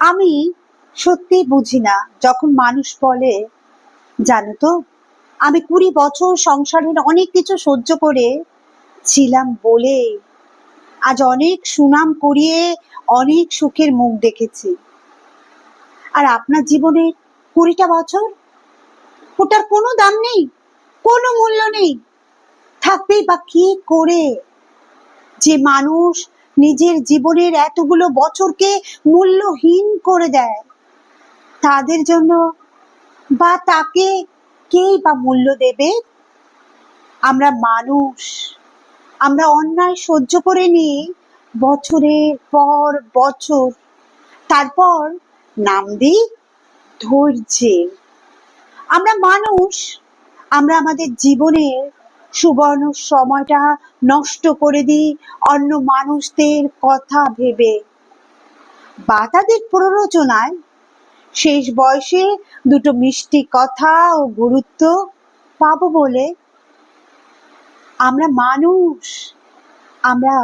আমি সত্যি বুঝি না, যখন মানুষ বলে, জানো তো, আমি কুড়ি বছর সংসারের অনেক কিছু সহ্য করে ছিলাম বলে আজ অনেক সুনাম করিয়ে অনেক সুখের মুখ দেখেছি। আর আপনার জীবনে কুড়িটা বছর? ওটার কোনো দাম নেই, কোনো মূল্য নেই। থাকবেই বা কি করে? যে মানুষ নিজের জীবনের এতগুলো বছরকে মূল্যহীন করে দেয়। তাদের জন্য বা তাকে কেই বা মূল্য দেবে? আমরা মানুষ। আমরা অন্যায় সহ্য করে নিই বছরের পর বছর। তারপর নাম দিই ধৈর্যের। আমরা মানুষ। আমরা আমাদের জীবনের সুবর্ণ সময়টা নষ্ট করে দিই অন্য মানুষদের কথা ভেবে। বাতাদের প্ররোচনায় শেষ বয়সে দুটো মিষ্টি কথা ও গুরুত্ব পাবো বলে আমরা মানুষ। আমরা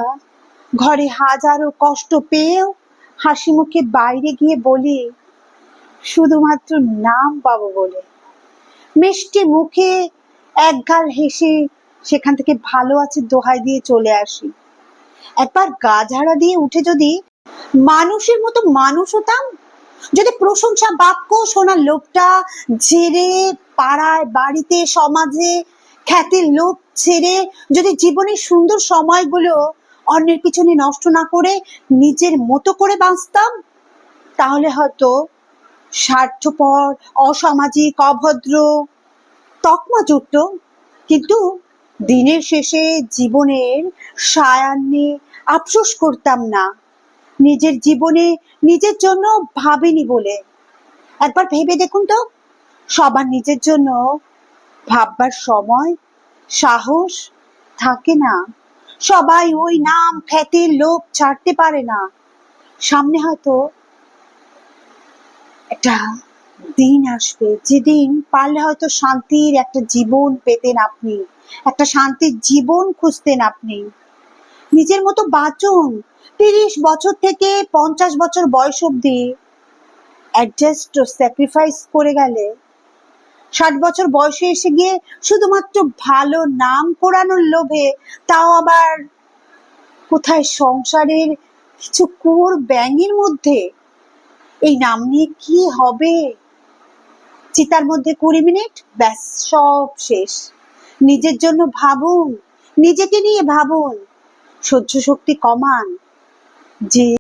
ঘরে হাজারো কষ্ট পেয়েও হাসি মুখে বাইরে গিয়ে বলি, শুধুমাত্র নাম পাবো বলে। মিষ্টি মুখে একগাল হেসে সেখান থেকে ভালো আছে দোহাই দিয়ে চলে আসি। একবার গা ঝাড়া দিয়ে উঠে যদি মানুষের মতো মানুষ হতাম, যদি প্রশংসা বাক্য শোনার লোভটা ঝেড়ে পাড়ায়, বাড়িতে, সমাজে, খ্যাতির লোভ ছেড়ে যদি জীবনের সুন্দর সময়গুলো অন্যের পিছনে নষ্ট না করে নিজের মতো করে বাঁচতাম, তাহলে হয়তো স্বার্থপর, অসামাজিক, অভদ্র তকমা জুটত কিন্তু দিনের শেষে জীবনের সায়ান্নে আফসোস করতাম না। নিজের জীবনে নিজের জন্য ভাবিনি বলে। একবার ভেবে দেখুন তো, সবার নিজের জন্য ভাববার সময়, সাহস থাকে না। সবাই ওই নাম খ্যাতির লোক ছাড়তে পারে না। সামনে হয়তো একটা দিন আসবে। যেদিন পারলে হয়তো শান্তির একটা জীবন পেতেন আপনি, একটা শান্তির জীবন খুঁজতেন আপনি। নিজের মতো বাঁচুন, তিরিশ বছর থেকে পঞ্চাশ বছর বয়স অব্দি অ্যাডজাস্ট স্যাক্রিফাইস করে গেলে। ষাট বছর বয়সে এসে গিয়ে শুধুমাত্র ভালো নাম কোরানোর লোভে তাও আবার কোথায় সংসারের কিছু কুয়োর ব্যাঙের মধ্যে? এই নাম নিয়ে কি হবে? চিতার মধ্যে কুড়ি মিনিট, ব্যাস, সব শেষ। নিজের জন্য ভাবুন, নিজেকে নিয়ে ভাবুন। সহ্য শক্তি কমান। যে